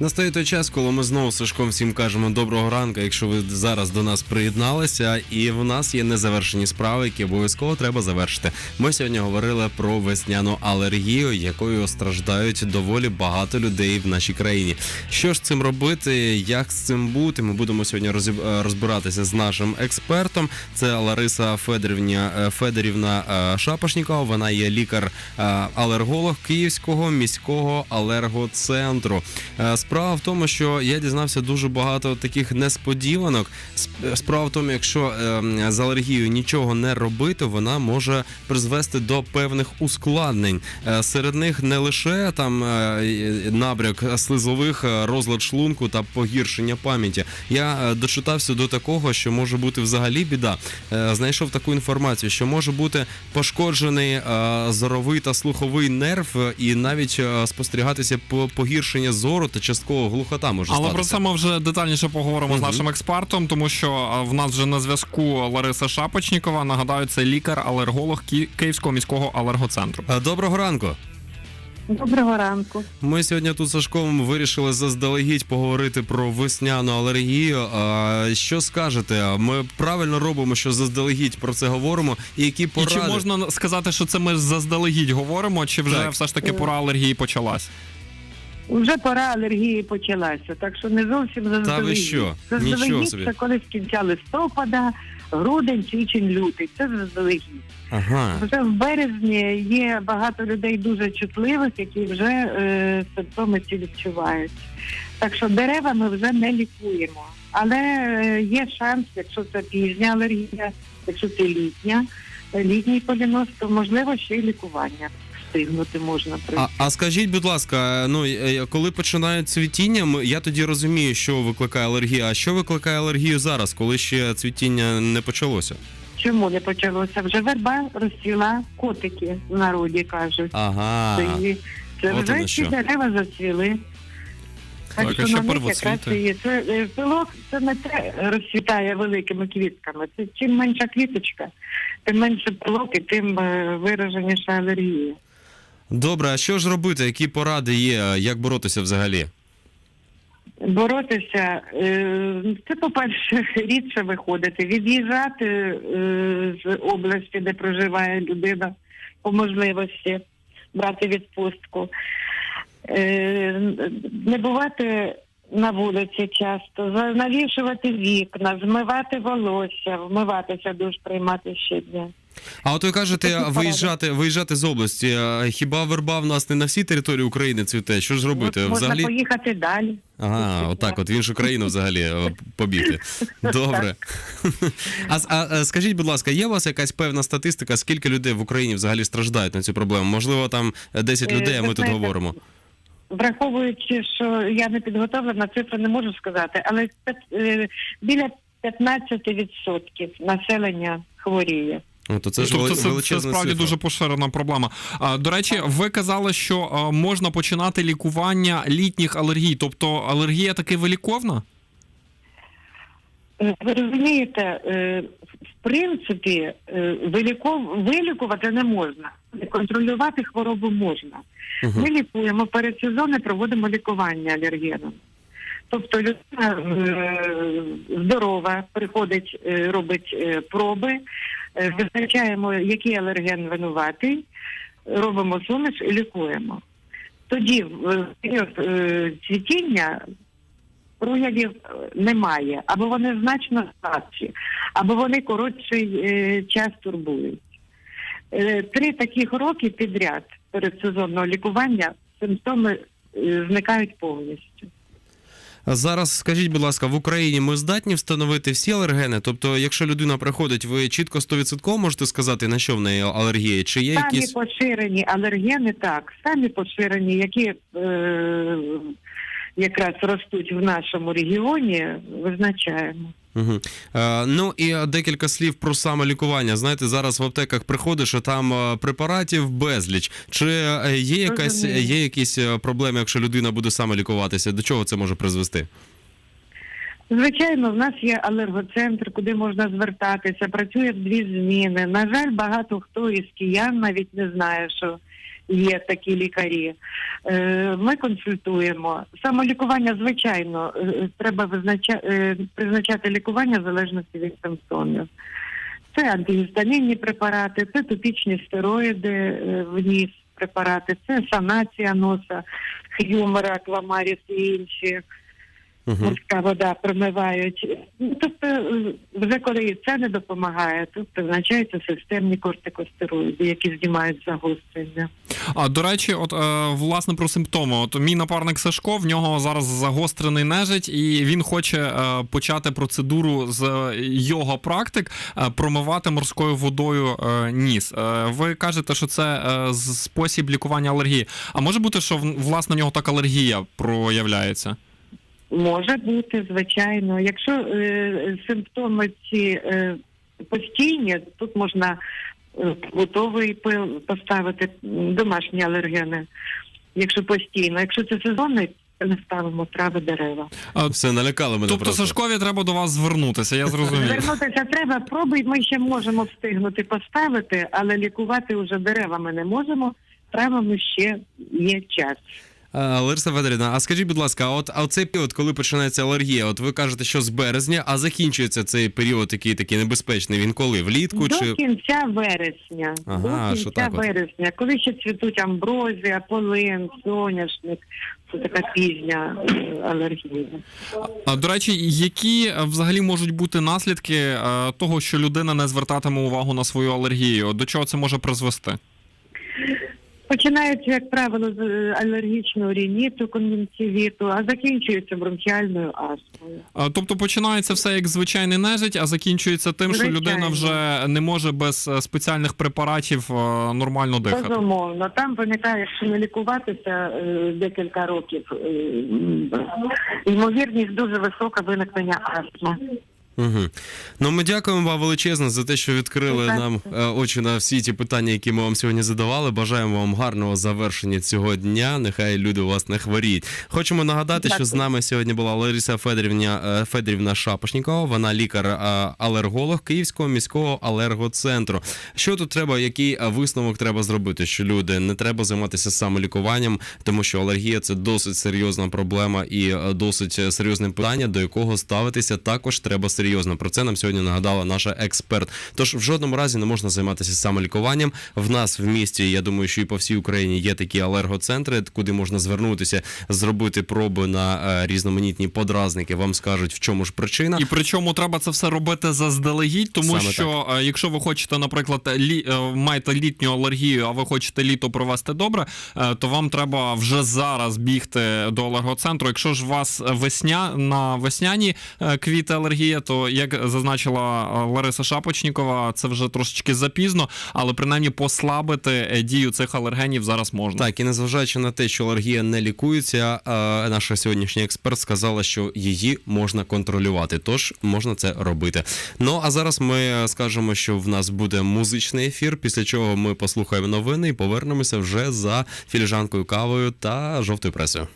Настає той час, коли ми знову з Сашком всім кажемо доброго ранку, якщо ви зараз до нас приєдналися, і в нас є незавершені справи, які обов'язково треба завершити. Ми сьогодні говорили про весняну алергію, якою страждають доволі багато людей в нашій країні. Що ж цим робити, як з цим бути? Ми будемо сьогодні е, розбиратися з нашим експертом. Це Лариса Федорівна е, Федорівна е, Шапошнікова. Вона є лікар-алерголог Київського міського алергоцентру. Справа в тому, що я дізнався дуже багато таких несподіванок. Справа в тому, якщо е, з алергією нічого не робити, вона може призвести до певних ускладнень. Е, Серед них не лише там е, набряк слизових, е, розлад шлунку та погіршення пам'яті. Я дочитався до такого, що може бути взагалі біда. Знайшов таку інформацію, що може бути пошкоджений зоровий та слуховий нерв, і навіть спостерігатися по погіршення зору та частково глухота може Але про це ми вже детальніше поговоримо з нашим експертом, тому що в нас вже на зв'язку Лариса Шапочнікова. Нагадаю, це лікар-алерголог Ки- Київського міського алергоцентру. Е, Доброго ранку. Доброго ранку. Ми сьогодні тут з Сашком вирішили заздалегідь поговорити про весняну алергію. А, Що скажете? Ми правильно робимо, що заздалегідь про це говоримо, і які І чи можна сказати, що це ми заздалегідь говоримо, чи вже Так. все ж таки пора алергії почалась? Вже пора алергії почалася, так що не зовсім заздалегідь. Та ви що? Нічого собі. це коли з кінця листопада, грудень, січень, лютий. Це заздалегідь. Ага. Вже в березні є багато людей дуже чутливих, які вже е, симптоми ці відчувають. Так що дерева ми вже не лікуємо. Але е, є шанс, якщо це пізня алергія, якщо це літня, літній полінос, то можливо ще й лікування встигнути можна при А, а скажіть, будь ласка, ну е, коли починає цвітіння, я тоді розумію, що викликає алергію. А що викликає алергію зараз, коли ще цвітіння не почалося? Чому не почалося? Вже верба розцвіла, котики в народі кажуть. Ага. Це, це от вже ці дерева зацвіли. Так, що них первоцвіти. якраз є. Це е, пилок це не те розцвітає великими квітками. Це чим менша квіточка, тим менше пилок і тим е, вираженіша алергія. Добре, а що ж робити? Які поради є? Як боротися взагалі? Боротися, е, це, по-перше, рідше виходити, від'їжджати е, з області, де проживає людина, по можливості брати відпустку, Е, не бувати на вулиці часто, навішувати вікна, змивати волосся, вмиватися душ приймати щодня. А от ви кажете, Такі виїжджати, виїжджати з області. Хіба верба в нас не на всій території України цвіте? Що ж робити? От Можна Взагалі? поїхати далі. Ага, отак, от в іншу країну взагалі е, побігти. Добре. А, а, е, скажіть, будь ласка, є у вас якась певна статистика, скільки людей в Україні взагалі страждають на цю проблему? Можливо, там е, 10 Е, людей, а ми тут говоримо. Враховуючи, що я не підготовлена, цифру не можу сказати, але е, біля 15% населення хворіє. О, то це ж тобто вели- це, це справді цифра. дуже поширена проблема. А, до речі, ви казали, що а, можна починати лікування літніх алергій, тобто алергія таки виліковна? Е, Ви розумієте, е, в принципі, е, виліков... вилікувати не можна, контролювати хворобу можна. Мгм. Ми лікуємо перед сезоном, проводимо лікування алергеном. Тобто людина здорова, приходить, робить проби, визначаємо, який алерген винуватий, робимо суміш і лікуємо. Тоді в е, період е, цвітіння проявів е, немає, або вони значно слабші, або вони коротший е, час турбують. Е, Три таких роки підряд передсезонного лікування симптоми е, зникають повністю. Зараз скажіть, будь ласка, в Україні ми здатні встановити всі алергени? Тобто, якщо людина приходить, ви чітко 100% можете сказати, на що в неї алергія? Чи є Самі якісь поширені алергени, так, самі поширені, які е, якраз ростуть в нашому регіоні, визначаємо. Угу. Е, ну і е, декілька слів про саме лікування. Знаєте, зараз в аптеках приходиш, а там е, препаратів безліч. Чи е, є якась є якісь проблеми, якщо людина буде саме лікуватися? До чого це може призвести? Звичайно, в нас є алергоцентр, куди можна звертатися. Працює в дві зміни. На жаль, багато хто із киян навіть не знає, що є такі лікарі. Е, Ми консультуємо. Самолікування, звичайно, е, треба визнача... е, призначати лікування в залежності від симптомів. Це антигістамінні препарати, це топічні стероїди в ніс препарати, це санація носа, х'юмера, кламаріс і інші. Морська вода промивають. Ну, Тобто, е, вже коли це не допомагає, то призначаються системні кортикостероїди, які знімають загострення. А до речі, от е, власне про симптоми. От мій напарник Сашко, в нього зараз загострений нежить, і він хоче е, почати процедуру з його практик е, промивати морською водою е, ніс. Е, ви кажете, що це е, спосіб лікування алергії. А може бути, що власне в нього так алергія проявляється? Може бути, звичайно. Якщо е, симптоми ці е, постійні, тут можна е, готовий пил поставити домашні алергени. Якщо постійно, якщо це сезонний, не ставимо трави дерева. Е, Все налякали мене. Тобто просто. Сашкові треба до вас звернутися, я зрозумів. Звернутися треба, пробуй, ми ще можемо встигнути поставити, але лікувати вже деревами не можемо. Травами ще є час. Лариса Федорівна, а скажіть, будь ласка, от а цей період, коли починається алергія, от ви кажете, що з березня, а закінчується цей період, який такий небезпечний. Він коли? Влітку До чи кінця вересня. Ага, до що кінця так от. вересня, коли ще цвітуть амброзія, полин, соняшник. Це така пізня е, алергія. А до речі, які е, взагалі можуть бути наслідки е, того, що людина не звертатиме увагу на свою алергію? До чого це може призвести? Починаються, як правило, з е, алергічного рініту, кон'юнктивіту, а закінчуються бронхіальною астмою. Тобто починається все як звичайний нежить, а закінчується тим, що людина вже не може без е, спеціальних препаратів е, нормально дихати. Безумовно, там виникає, якщо не лікуватися декілька років, ймовірність дуже висока виникнення астми. Угу. Ну, ми дякуємо вам величезно за те, що відкрили Будь нам е, очі на всі ті питання, які ми вам сьогодні задавали. Бажаємо вам гарного завершення цього дня. Нехай люди у вас не хворіють. Хочемо нагадати, що з нами сьогодні була Лариса Федорівна, е, Федорівна Шапошнікова. Вона лікар-алерголог Київського міського алергоцентру. Що тут треба, який е, висновок треба зробити? Що люди не треба займатися самолікуванням, тому що алергія це досить серйозна проблема і е, досить е, серйозне питання, до якого ставитися також треба серйозно. Про це нам сьогодні нагадала наша експерт. Тож в жодному разі не можна займатися самолікуванням. В нас в місті, я думаю, що і по всій Україні є такі алергоцентри, куди можна звернутися, зробити проби на е, різноманітні подразники. Вам скажуть, в чому ж причина. І причому треба це все робити заздалегідь, тому Саме що е, якщо ви хочете, наприклад, лі, е, маєте літню алергію, а ви хочете літо провести добре, то вам треба вже зараз бігти до алергоцентру. Якщо ж у вас весня на весняні квіти алергія, то як зазначила е, Лариса Шапочнікова, це вже трошечки запізно, але принаймні послабити е, дію цих алергенів зараз можна. Так, і незважаючи на те, що алергія не лікується, е, наша сьогоднішня експерт сказала, що її можна контролювати, тож можна це робити. Ну а зараз ми скажемо, що в нас буде музичний ефір, після чого ми послухаємо новини і повернемося вже за філіжанкою кавою та жовтою пресою.